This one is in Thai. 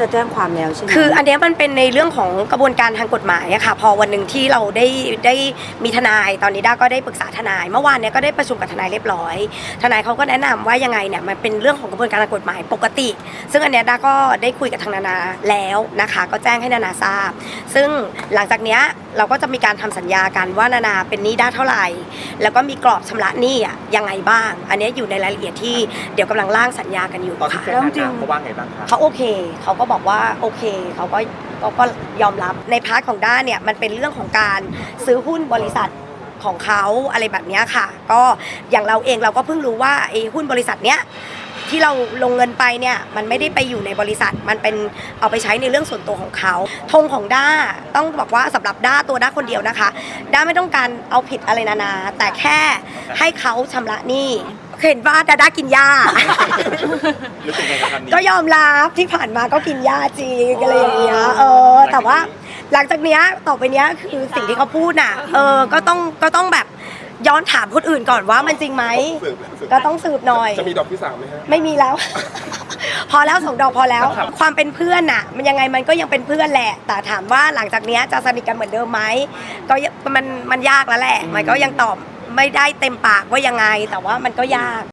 จะแจ้งความแล้วใช่ไหม คืออันเนี้ยมันเป็นในเรื่องของกระบวนการทางกฎหมายอะค่ะ พอวันหนึ่งที่เราได้ได้มีทนายตอนนี้ด้าก็ได้ปรึกษาทนาย เมื่อวานเนี้ยก็ได้ประชุมกับทนายเรียบร้อย ทนายเขาก็แนะนำว่ายังไงเนี่ยมันเป็นเรื่องของกระบวนการทางกฎหมายปกติ ซึ่งอันเนี้ยด้าก็ได้คุยกับทางนานาแล้วนะคะ ก็แจ้งให้นานาทราบ ซึ่งหลังจากเนี้ยเราก็จะมีการทำสัญญากันว่านานาเป็นหนี้ด้าเท่าไหร่ แล้วก็มีกรอบชำระหนี้อะยังไงบ้าง อันเนี้ยอยู่ในรายละเอียดที่เดี๋ยวกำลังร่างสัญญากันอยู่ตอนที่ค่ะแจ้งแล้วนาจรินางเขาว่าไงบ้างคะ เขาโอเค เขาก็บอกว่าโอเคเขาก็เขาก็ยอมรับในพาร์ทของด้านเนี่ยมันเป็นเรื่องของการซื้อหุ้นบริษัทของเขาอะไรแบบนี้ค่ะ ก็อย่างเราเองเราก็เพิ่งรู้ว่าไอ้หุ้นบริษัทเนี้ยที่เราลงเงินไปเนี่ยมันไม่ได้ไปอยู่ในบริษัทมันเป็นเอาไปใช้ในเรื่องส่วนตัวของเขาธงของด้าต้องบอกว่าสำหรับด้าตัวด้าคนเดียวนะคะ ด้าไม่ต้องการเอาผิดอะไรนานา แต่แค่ให้เขาชำระหนี้ เห็นว่าดาด้ากินยารู้สึกไงกับคำนี้ ก็ยอมรับที่ผ่านมาก็กินยาจริงอะไรอย่างเงี้ยเออ แต่ว่าหลังจากเนี้ยต่อไปเนี้ยคือสิ่งที่เขาพูดน่ะ เออก็ต้องก็ต้องแบบย้อนถามคนอื่นก่อนว่ามันจริงไหมสืบสืบ ก็ต้องสืบหน่อย จะมีดอกที่สามไหมฮะ ไม่มีแล้ว พอแล้วสองดอกพอแล้วความเป็นเพื่อนน่ะ มันยังไงมันก็ยังเป็นเพื่อนแหละ แต่ถามว่าหลังจากเนี้ยจะสนิทกันเหมือนเดิมไหมก็ยังมันมันยากแล้วแหละ มันก็ยังตอบ ไม่ได้เต็มปากว่ายังไง แต่ว่ามันก็ยาก